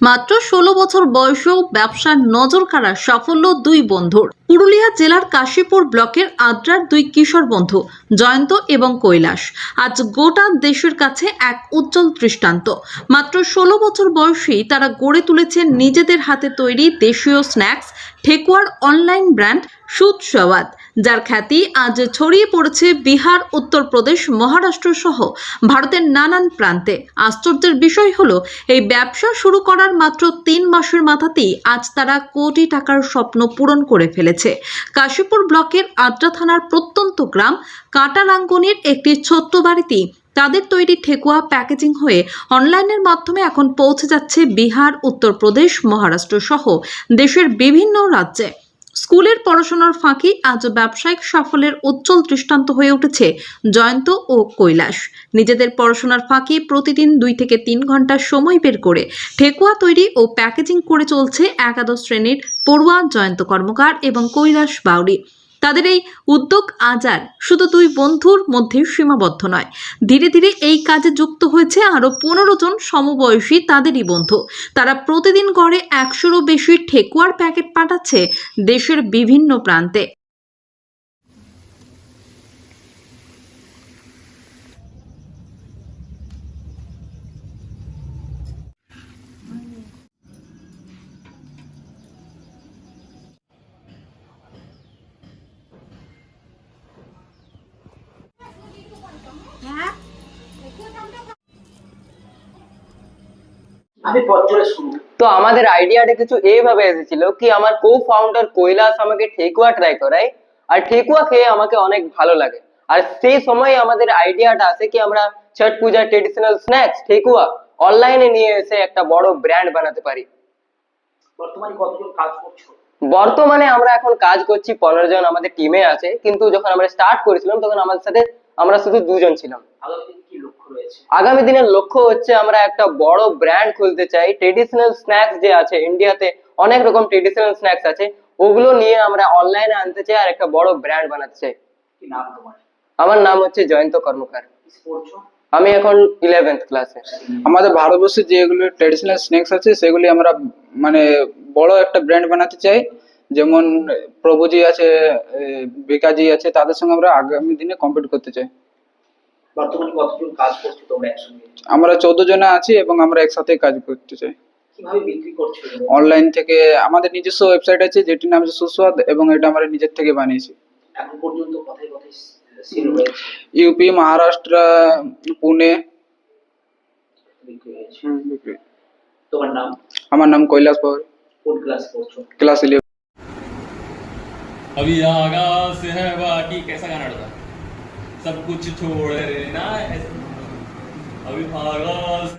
মাত্র ষোলো বছর বয়সেও ব্যবসার নজর কাড়া সাফল্য দুই বন্ধুর। পুরুলিয়া জেলার কাশীপুর ব্লকের আদ্রার দুই কিশোর বন্ধু, জয়ন্ত এবং কৈলাস। আজ গোটা দেশের কাছে এক উজ্জ্বল দৃষ্টান্ত। মাত্র ষোলো বছর বয়সেই তারা গড়ে তুলেছে নিজেদের হাতে তৈরি দেশীয় স্ন্যাক্স, ঠেকুয়ার অনলাইন ব্র্যান্ড সুদ সওয়াদ। যার খ্যাতি আজ ছড়িয়ে পড়েছে বিহার উত্তরপ্রদেশ মহারাষ্ট্র সহ ভারতের নানান প্রান্তে। আশ্চর্যের বিষয় হলো, এই ব্যবসা শুরু করার মাত্র তিন মাসের মাথাতেই আজ তারা কোটি টাকার স্বপ্ন পূরণ করে ফেলেছে। কাশীপুর ব্লকের আদ্রা থানার প্রত্যন্ত গ্রাম কাঁটালাঙ্গনের একটি ছোট্ট বাড়িতেই তাদের তৈরি ঠেকুয়া প্যাকেজিং হয়ে অনলাইনের মাধ্যমে এখন পৌঁছে যাচ্ছে বিহার উত্তরপ্রদেশ মহারাষ্ট্র সহ দেশের বিভিন্ন রাজ্যে। স্কুলের পড়াশোনার ফাঁকি আজ ব্যবসায়িক সাফল্যের উজ্জ্বল দৃষ্টান্ত হয়ে উঠেছে জয়ন্ত ও কৈলাস। নিজেদের পড়াশোনার ফাঁকি প্রতিদিন দুই থেকে তিন ঘণ্টা সময় বের করে ঠেকুয়া তৈরি ও প্যাকেজিং করে চলছে একাদশ শ্রেণির পড়ুয়া জয়ন্ত কর্মকার এবং কৈলাস বাউরি তাদের এই উদ্যোগ আজার শুধু দুই বন্ধুর মধ্যে সীমাবদ্ধ নয়। ধীরে ধীরে এই কাজে যুক্ত হয়েছে আরও পনেরো জন সমবয়সী তাদেরই বন্ধু। তারা প্রতিদিন গড়ে একশোরও বেশি ঠেকুয়ার প্যাকেট পাঠাচ্ছে দেশের বিভিন্ন প্রান্তে। তো আমাদের আইডিয়াটা কিছু এইভাবে এসেছিল কি আমার কো ফাউন্ডার কৈলাস আমাকে ঠেকুয়া ট্রাই করায় আর ঠেকুয়া খেয়ে আমাকে অনেক ভালো লাগে। আর সেই সময় আমাদের আইডিয়াটা আসে কি আমরা ছট পূজার ট্রেডিশনাল স্ন্যাক্স ঠেকুয়া অনলাইনে নিয়ে এসে একটা বড় ব্র্যান্ড বানাতে পারি। বর্তমানে কতজন কাজ করছ? বর্তমানে আমরা এখন কাজ করছি পনেরো জন আমাদের টিমে আছে কিন্তু যখন আমরা স্টার্ট করেছিলাম তখন আমাদের সাথে আমরা শুধু দুজন ছিলাম। আগামী দিনে কি লক্ষ্য রয়েছে? আগামী দিনের লক্ষ্য হচ্ছে আমরা একটা বড় ব্র্যান্ড খুলতে চাই। ট্রেডিশনাল স্ন্যাক্স যে আছে ইন্ডিয়াতে অনেক রকম ট্রেডিশনাল স্ন্যাক্স আছে ওগুলো নিয়ে আমরা অনলাইনে আনতে চাই আর একটা বড় ব্র্যান্ড বানাতে চাই। কি নাম তোমার? আমার নাম হচ্ছে জয়ন্ত কর্মকার। আমি এখন ইলেভেন্থ ক্লাসে আমাদের ভারতবর্ষে যেগুলো ট্রেডিশনাল স্ন্যাক্স আছে সেগুলি আমরা মানে বড় একটা ব্র্যান্ড বানাতে চাই। যেমন প্রভুজি আছে বিকাজি আছে তাদের সঙ্গে আমরা আগামী দিনে কম্পিট করতে চাই। বর্তমানে কতজন কাজ করছ তোমরা একসঙ্গে? আমরা চোদ্দ জনে আছি এবং আমরা একসাথে কাজ করতে চাই। কীভাবে বিক্রি করছ অনলাইন থেকে আমাদের নিজস্ব ওয়েবসাইট আছে যেটির নাম হচ্ছে সুস্বাদ এবং এটা আমরা নিজের থেকে বানিয়েছি। এখন পর্যন্ত কথায় কথায় ইউপি মহারাষ্ট্র পুনে। তোমার নাম? আমার নাম কৈলাস পাওয়ার। কোন ক্লাস করছ ক্লাস ইলেভেন अभी आगाज़ है बाकी कैसा गाना था सब कुछ छोड़ देना अभी आगाज़